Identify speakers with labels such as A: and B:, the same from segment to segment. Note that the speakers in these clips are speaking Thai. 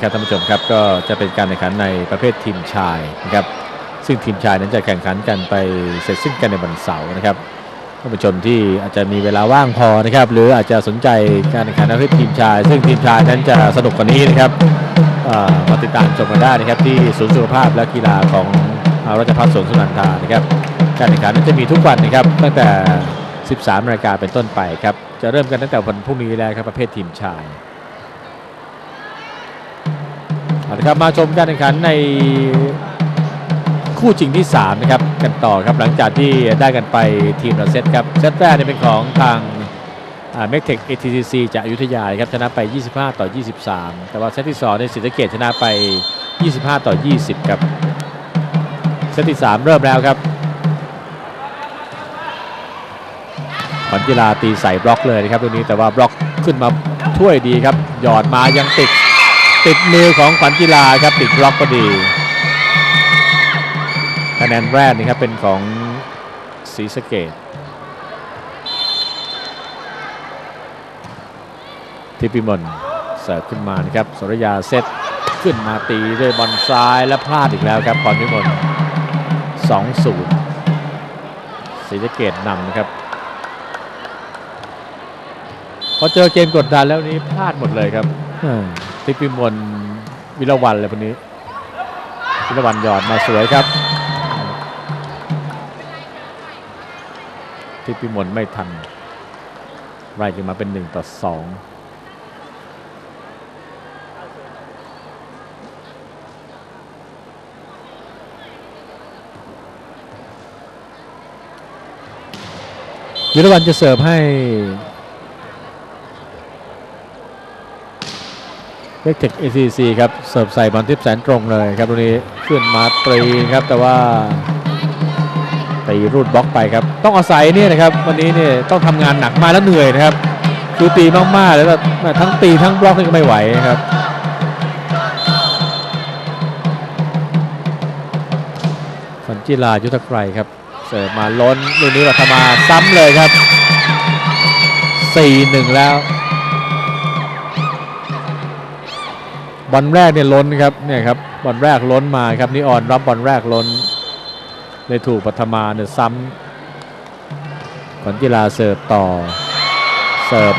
A: ครับท่านผู้ชมครับก็จะเป็นการแข่งขันในประเภททีมชายนะครับซึ่งทีมชายนั้นจะแข่งขันกันไปเสร็จสิ้นกันในวันเสาร์นะครับท่านผู้ชมที่อาจจะมีเวลาว่างพอนะครับหรืออาจจะสนใจการแข่งขันในประเภททีมชาย ซึ่งทีมชายนั้นจะสนุกกว่านี้นะครับมาติดตามชมกันได้นะครับที่ศูนย์สุขภาพและกีฬาของอาราชภัฏสวนสุนันทานะครับการแข่งขันนั้นจะมีทุกวันนะครับตั้งแต่ 13นาฬิกาเป็นต้นไปครับจะเริ่มกันตั้งแต่วันพรุ่งนี้แล้วครับประเภททีมชาย เอาละครับมาชมการแข่งขันในคู่จริงที่ 3 นะครับ กันต่อครับหลังจากที่ได้กันไปทีมละเซตครับ เซตแรกเนี่ยเป็นของทางเมกเทคเอทีซีจากอยุธยาครับชนะไป 25 ต่อ 23 แต่ว่าเซตที่2ในยศรีสะเกดชนะไป 25 ต่อ 20 ครับเซตที่ 3 เริ่มแล้วครับขวัญกีฬาตีใส่บล็อกเลยนะครับตรงนี้แต่ว่าบล็อกขึ้นมาช่วยดีครับ หยอดมายังติด ติดมือของขวัญกีฬาครับติดบล็อกพอดีคะแนนแรกนี่ครับเป็นของศรีสะเกดทิปิมลเสิร์ฟขึ้นมานะครับสรยาเซตขึ้นมาตีด้วยบอลซ้ายและพลาดอีกแล้วครับพรพิมล2-0ศรีสะเกดนำนะครับพอเจอเกมกดดันแล้วนี้พลาดหมดเลยครับ ทิพิมลวิรวันเลยวันนี้วิรวันหยอดมาสวยครับทิพิมลไม่ทันไล่ขึ้นมาเป็น1ต่อ2วิรวันจะเสิร์ฟให้ เล็กเทค ACC ครับเสิร์ฟใส่บอลทิพย์แสนตรงเลยครับตรงนี้ขึ้นมาตรีครับแต่ว่าตีรูดบล็อกไปครับ ต้องอาศัยเนี่ยนะครับวันนี้เนี่ยต้องทำงานหนักมาแล้วเหนื่อยนะครับดูตีมากๆแล้วก็ทั้งตีทั้งบล็อกนี่ก็ไม่ไหวครับสันจิลายุทธไกรครับเสิร์ฟมาล้นลูกนี้วัฒมาซ้ำเลยครับ 4-1 แล้ว บอลแรกเนี่ยล้นครับเนี่ยครับบอลแรกล้นมาครับนิออนรับบอลแรกล้นเลยถูกปัทมาเนี่ยซ้ำขวัญกีฬาเสิร์ฟต่อเสิร์ฟ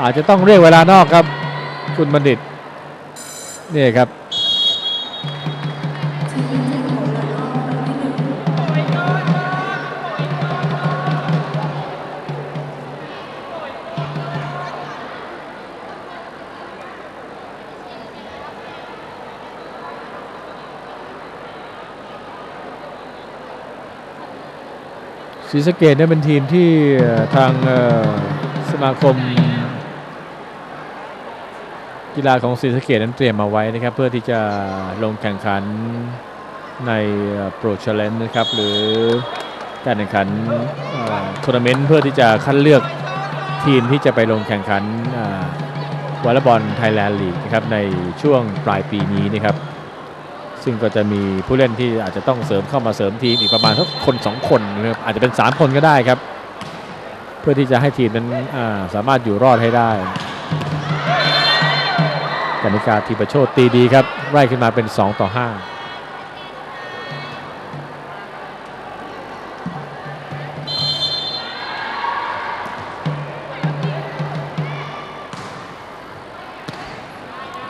A: อาจจะต้องเรียกเวลานอกครับ คุณบัณฑิตนี่ครับ ศรีสะเกดเนี่ยเป็นทีมที่ทางสมาคม กีฬาของศรีสะเกดนั้นเตรียมมาไว้นะครับ เพื่อที่จะลงแข่งขันในโปรเชลเลนนะครับ หรือการแข่งขันทัวร์นาเมนต์เพื่อที่จะคัดเลือกทีมที่จะไปลงแข่งขันวอลเลย์บอลไทยแลนด์ลีกนะครับในช่วงปลายปีนี้นะครับ ซึ่งก็จะมีผู้เล่นที่อาจจะต้องเสริมเข้ามาเสริมทีมอีกประมาณสักคนสองคนนะครับอาจจะเป็น 3 คนก็ได้ครับ เพื่อที่จะให้ทีมนั้นสามารถอยู่รอดให้ได้กนิกาทีประโชตตีดีครับ ไล่ขึ้นมาเป็น 2 ต่อ 5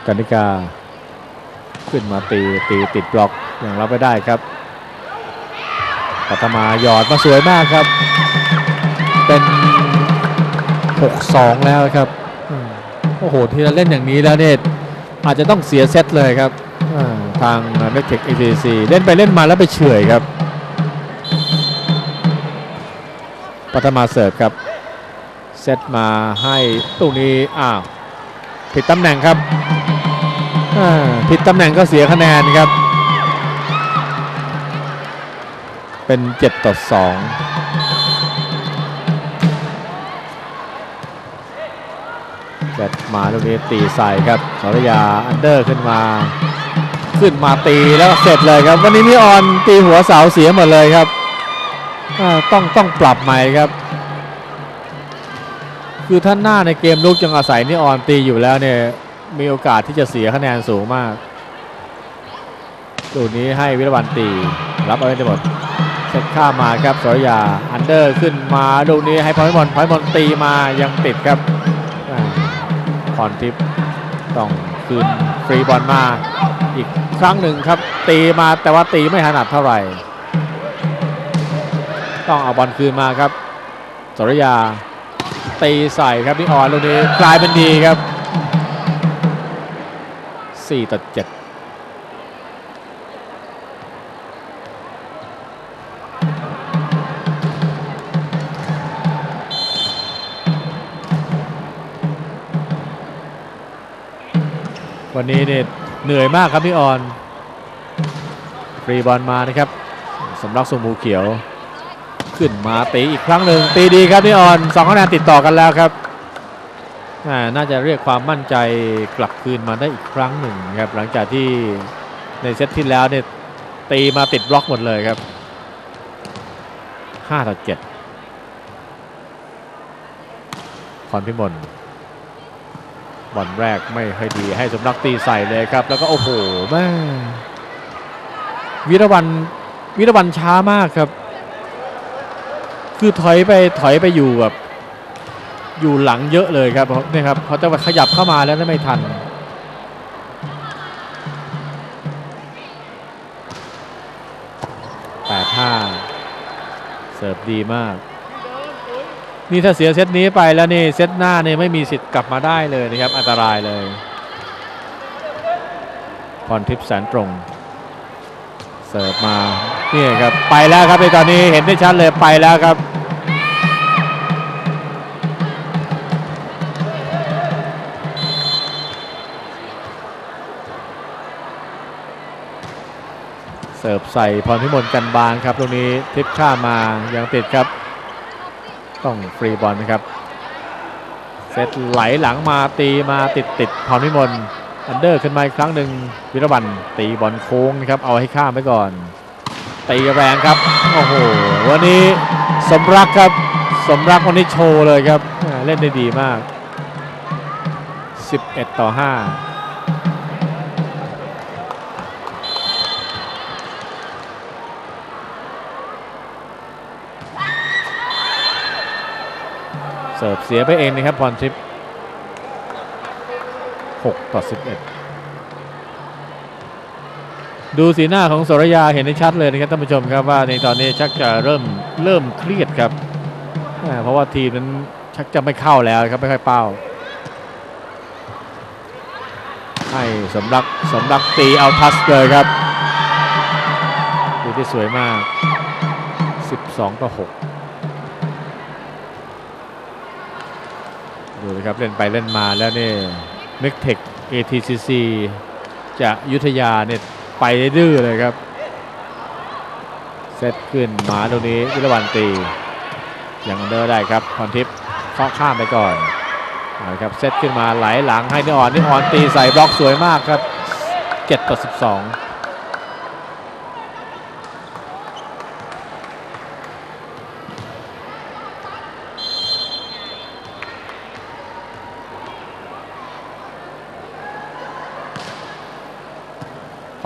A: กนิกา ขึ้นมาตีตีติดบล็อกอย่างรับไม่ได้ครับปัตมาหยอดมาสวยมากครับ เป็น 6-2 แล้วครับโอ้โหที่เราเล่นอย่างนี้แล้วเนี่ยอาจจะต้องเสียเซตเลยครับทางเมกเทคเอซีเล่นไปเล่นมาแล้วไปเฉื่อยครับ ปัตมาเสิร์ฟครับ เซตมาให้ตรงนี้อ้าวผิดตำแหน่งครับ ผิดตำแหน่งก็เสียคะแนนครับ เป็น 7 ต่อ 2แกตมาลูกนี้ตีใส่ครับสรยาอันเดอร์ขึ้นมา ขึ้นมาตีแล้วเสร็จเลยครับ วันนี้นิออนตีหัวเสาเสียหมดเลยครับอ่าต้องต้องปรับใหม่ครับ คือท่านหน้าในเกมลุกยังอาศัยนี่ออนตีอยู่แล้วเนี่ย มีโอกาสที่จะเสียคะแนนสูงมากลูกนี้ให้วิรวันตีรับเอาไว้ได้หมดเซตข้ามาครับสรยาอันเดอร์ขึ้นมาลูกนี้ให้พอยมอนพอยมอนตีมายังติดครับอ่าพรทิพย์ต้องคืนฟรีบอลมาอีกครั้งหนึ่งครับ ตีมาแต่ว่าตีไม่ถนัดเท่าไหร่ ต้องเอาบอลคืนมาครับสรยาตีใส่ครับนี่ออนลูกนี้กลายเป็นดีครับ 4 ต่อ 7วันนี้เนี่ยเหนื่อยมากครับพี่ออนฟรีบอลมานะครับสำหรับสมูเขียว ขึ้นมาตีอีกครั้งหนึ่งตีดีครับพี่ออนสองคะแนนติดต่อกันแล้วครับ น่าจะเรียกความมั่นใจกลับคืนมาได้อีกครั้งหนึ่งครับหลังจากที่ในเซตที่แล้วเนี่ยตีมาติดบล็อกหมดเลยครับ5ต่อ7พรพิมลบอลแรกไม่ค่อยดีให้สมรักตีใส่เลยครับ แล้วก็โอ้โหแม่วิรวันวิรวันช้ามากครับ คือถอยไปถอยไปอยู่แบบ อยู่หลังเยอะเลยครับเนี่ยครับเขาจะขยับเข้ามาแล้วไม่ทัน แปดห้าเสิร์ฟดีมาก นี่ถ้าเสียเซตนี้ไปแล้วนี่เซตหน้าเนี่ยไม่มีสิทธิ์กลับมาได้เลยนะครับ อันตรายเลยพรทิพย์แสนตรง เสิร์ฟมานี่ครับไปแล้วครับในตอนนี้เห็นได้ชัดเลยไปแล้วครับ เสิร์ฟใส่พรพิมลกันบางครับตรงนี้ทิปข้ามายังติดครับ ต้องฟรีบอลนะครับเซตไหลหลังมาตีมาติดติดพรพิมลอันเดอร์ขึ้นมาอีกครั้งหนึ่งวิรวันตีบอลโค้งนะครับเอาให้ข้ามไปก่อนตีแรงครับโอ้โหวันนี้สมรักครับสมรักวันนี้โชว์เลยครับเล่นได้ดีมาก 11 ต่อ 5 เสิร์ฟเสียไปเองนะครับพรทิพย์6ต่อ 11 ดูสีหน้าของสรยาเห็นได้ชัดเลยนะครับท่านผู้ชมครับว่าในตอนนี้ชักจะเริ่มเริ่มเครียดครับ เพราะว่าทีมนั้นชักจะไม่เข้าแล้วครับไม่ค่อยเป้า ให้สำรักสำรักตีเอาทัสเลยครับดูที่สวยมาก 12 ต่อ 6 ดูนะครับเล่นไปเล่นมาแล้วเนี่ยเมกเทค ATCC จะยุทธยาเนี่ยไปดื้อเลยครับ เซตขึ้นมาตรงนี้วิรวันตียังเดินได้ครับพรทิพย์เคาะข้ามไปก่อนเอาละครับเซตขึ้นมาไหลหลังให้นิออนนิออนตีใส่บล็อกสวยมากครับ7ต่อ12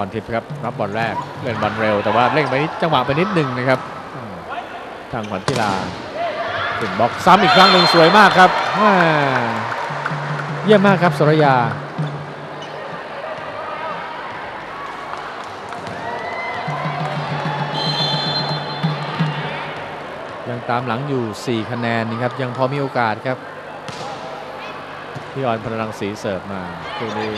A: รทิพย์ครับรับบอลแรกเล่นบอลเร็ว แต่ว่าเร่งไปนิดจังหวะไปนิดหนึ่งนะครับ ทางขวัญกีฬาถึงบล็อกซ้ำอีกครั้งหนึ่งสวยมากครับเยี่ยมมากครับสรยายังตามหลังอยู่ 4 คะแนนนะครับ ยังพอมีโอกาสครับ พี่ออนพลังศรีเสิร์ฟมาตรงนี้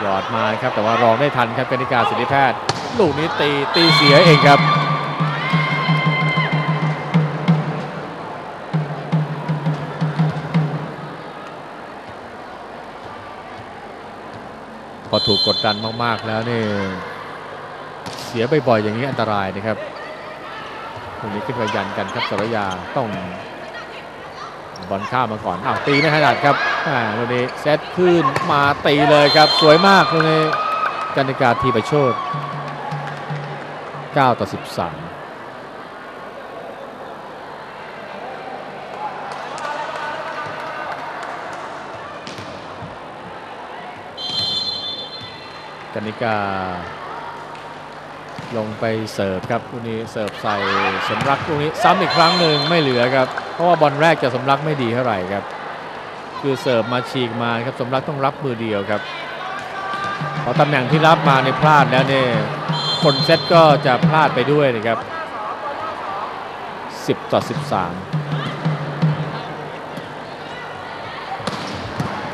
A: หยอดมาครับแต่ว่ารองได้ทันครับกนิกาสิทธิแพทย์ ลูกนี้ตีตีเสียเองครับ พอถูกกดดันมากๆแล้วนี่ เสียบ่อยๆอย่างนี้อันตรายนะครับตรงนี้ขึ้นมายันกันครับสรยาต้องบอลข้ามมาก่อนอ้าวตีไม่ถนัดครับ อ่าตรงนี้เซตขึ้นมาตีเลยครับสวยมากตรงนี้กันิกาทีประโชด9ต่อ 13กันิกา ลงไปเสิร์ฟครับลูกนี้เสิร์ฟใส่สมรักลูกนี้ซ้ำอีกครั้งหนึ่งไม่เหลือครับ เพราะว่าบอลแรกจะสมรักไม่ดีเท่าไหร่ครับ คือเสิร์ฟมาฉีกมาครับสมรักต้องรับมือเดียวครับพอตำแหน่งที่รับมาในพลาดแล้วเนี่ยคนเซตก็จะพลาดไปด้วยนะครับ 10 ต่อ 13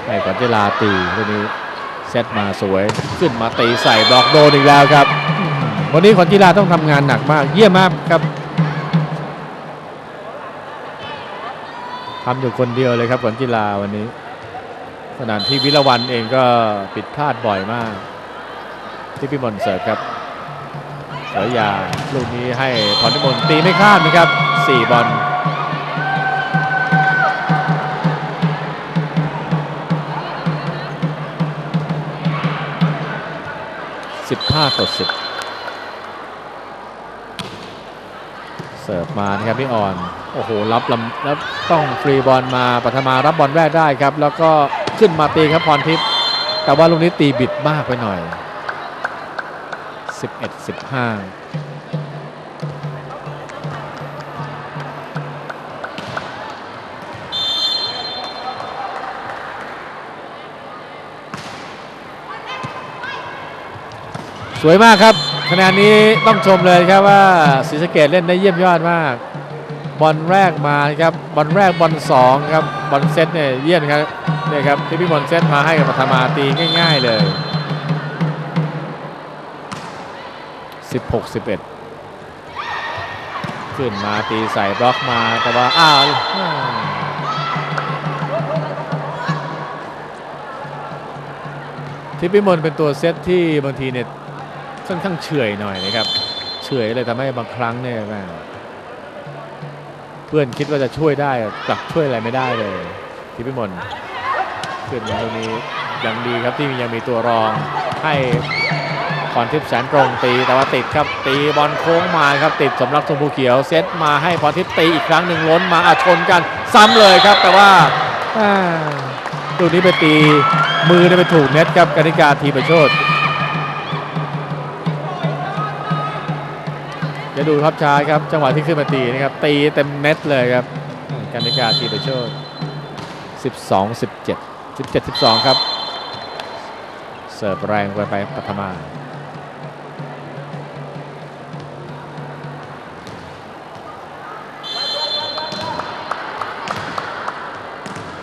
A: ให้ก่อนเวลาตีลูกนี้เซตมาสวยขึ้นมาตีใส่บล็อกโดนอีกแล้วครับ วันนี้ขอนกีฬาต้องทำงานหนักมากเยี่ยมมากครับ ทำอยู่คนเดียวเลยครับขอนกีฬาวันนี้ขณะที่วิรวันเองก็ผิดพลาดบ่อยมาก ที่พี่มนต์เสิร์ฟครับเสือยาลูกนี้ให้พรนิมนต์ตีไม่ข้ามนะครับ 4 บอล15ต่อ10เสิร์ฟมานะครับพี่อ่อน โอ้โห รับลำแล้วต้องฟรีบอลมาปัทมารับบอลแรกได้ครับ แล้วก็ขึ้นมาตีครับพรทิพย์แต่ว่าลูกนี้ตีบิดมากไปหน่อย 11 15สวยมากครับ คะแนนนี้ต้องชมเลยครับว่าศรีสะเกดเล่นได้เยี่ยมยอดมาก บอลแรกมาครับบอลแรกบอลสองครับบอลเซตเนี่ยเยี่ยมครับเนี่ยครับที่พี่บอลเซตมาให้กับปัทมาตีง่าย ๆเลย 16 11 ขึ้นมาตีใส่บล็อกมาแต่ว่าอ้าวทิพย์พิมลเป็นตัวเซตที่บางทีเนี่ย ค่อนข้างเฉยหน่อยนะครับเฉยเลยทำให้บางครั้งเนี่ยแม่เพื่อนคิดว่าจะช่วยได้กลับช่วยอะไรไม่ได้เลยทิพิมลขึ้นมาตรงนี้ยังดีครับที่ยังมีตัวรองให้พรทิพย์แสนตรงตีแต่ว่าติดครับตีบอลโค้งมาครับติดสมรักชมพูเขียวเซตมาให้พรทิพย์ตีอีกครั้งหนึ่งล้นมาอาชนกันซ้ำเลยครับ แต่ว่าอ่าลูกนี้ไปตีมือไปถูกเน็ตครับกนิกาทีประโชด เดี๋ยวดูภาพช้าครับจังหวะที่ขึ้นมาตีนะครับตีเต็มเน็ตเลยครับกันนิกาทีประโชด12 17 17 12 ครับ เสิร์ฟแรงไปไปปัทมา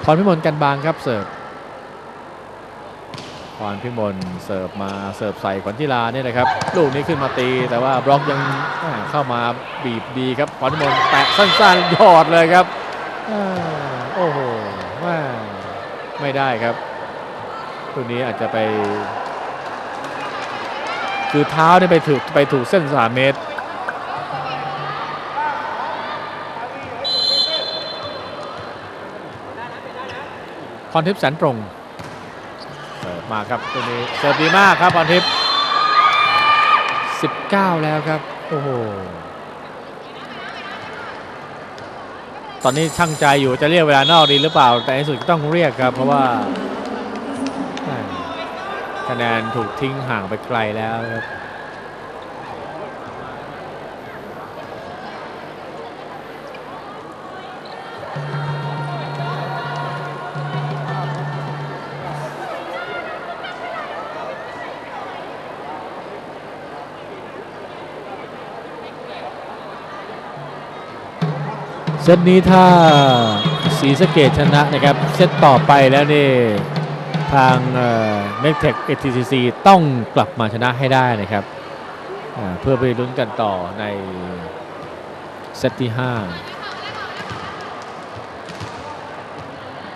A: พรพิมลกันบางครับเสิร์ฟ พรพิมลเสิร์ฟมาเสิร์ฟใส่ขวัญทิลาเนี่ยนะครับ ลูกนี้ขึ้นมาตี แต่ว่าบล็อกยังเข้ามาบีบดีครับพรพิมลแตะสั้นๆหยอดเลยครับโอ้โหแม่ไม่ได้ครับลูกนี้อาจจะไป คือเท้าเนี่ยไปถูกไปถูกเส้น3เมตรพรทิพย์แสนตรง มาครับตัวนี้เสิร์ฟดีมากครับพรทิพย์19 แล้วครับ โอ้โห ตอนนี้ช่างใจอยู่จะเรียกเวลานอกดีหรือเปล่า แต่ในสุดก็ต้องเรียกครับ เพราะว่าแหม่คะแนนถูกทิ้งห่างไปไกลแล้วครับ ซตนี้ถ้าศรีสะเกดชนะนะครับ เซตต่อไปแล้วนี่ทางเมกเทคเอทีซีต้องกลับมาชนะให้ได้นะครับ เพื่อไปลุ้นกันต่อในเซตที่ 5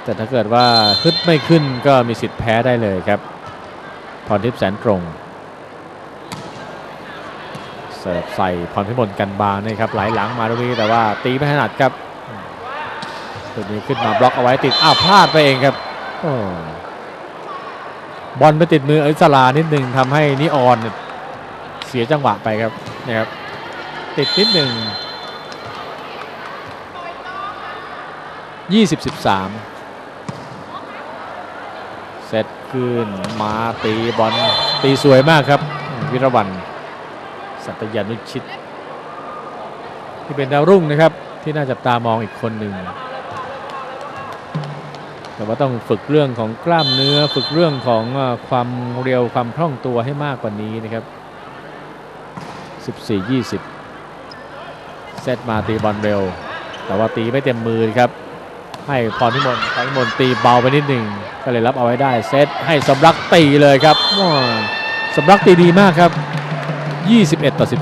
A: แต่ถ้าเกิดว่าฮึดไม่ขึ้นก็มีสิทธิ์แพ้ได้เลยครับพรทิพย์แสนตรง เสิร์ฟใส่พรพิมลกันบางนะครับไหลหลังมาตรงนี้แต่ว่าตีไม่ถนัดครับตัวนี้ขึ้นมาบล็อกเอาไว้ติดอ้าวพลาดไปเองครับอบอลไปติดมืออริสลานิดหนึ่งทำให้นิออนเนี่ยเสียจังหวะไปครับนะครับ ติดนิดหนึ่ง20 13เซตขึ้นมาตีบอลตีสวยมากครับวิรวัน สัตยานุชิต ที่เป็นดาวรุ่งนะครับที่น่าจับตามองอีกคนหนึ่งแต่ว่าต้องฝึกเรื่องของกล้ามเนื้อฝึกเรื่องของความเร็วความคล่องตัวให้มากกว่านี้นะครับ 14-20 เซตมาตีบอลเร็ว แต่ว่าตีไม่เต็มมือครับ ให้พรพิมลพรพิมลตีเบาไปนิดหนึ่งก็เลยรับเอาไว้ได้ เซตให้สำรักตีเลยครับว้าสำรักตีดีมากครับ 21 ต่อ 14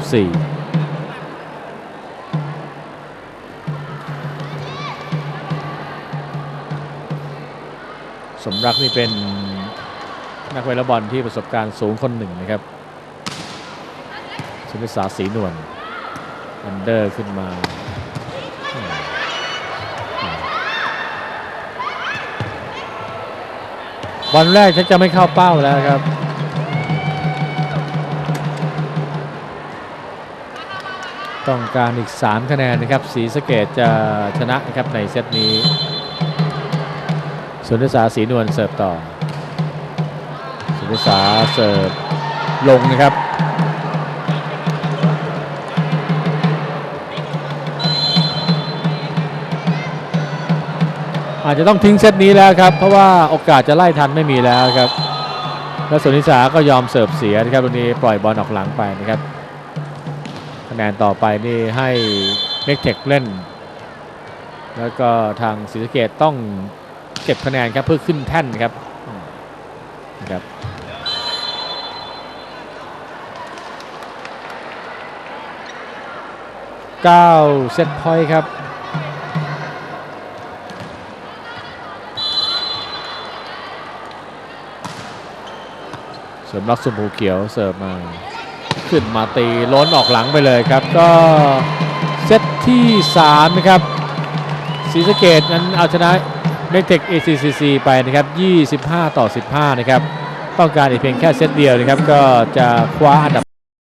A: สมรักนี่เป็นนักวอลเลย์บอลที่ประสบการณ์สูงคนหนึ่งนะครับสุนิสาศีนวลอันเดอร์ขึ้นมาวันแรกชักจะไม่เข้าเป้าแล้วครับ ต้องการอีก 3 คะแนนนะครับสีสเกตจะชนะนะครับในเซตนี้สุนิสาศรีนวลเสิร์ฟต่อสุนิสาเสิร์ฟลงนะครับอาจจะต้องทิ้งเซตนี้แล้วครับ เพราะว่าโอกาสจะไล่ทันไม่มีแล้วครับ แล้วสุนิสาก็ยอมเสิร์ฟเสียนะครับตรงนี้ปล่อยบอลออกหลังไปนะครับ แนนต่อไปนี่ให้เมกเทคเล่น แล้วก็ทางศรีสะเกดต้องเก็บคะแนนครับเพื่อขึ้นแท่นครับนะครับเก้าเซตพอยต์ครับส่วนบล็อกสุมพูเขียวเสิร์ฟมา ขึ้นมาตีล้นออกหลังไปเลยครับ ก็เซตที่3นะครับศรีสะเกดนั้นเอาชนะเมกเทค ACCC ไปนะครับ 25 ต่อ 15 นะครับ ต้องการอีกเพียงแค่เซตเดียวนะครับ ก็จะคว้าอันดับ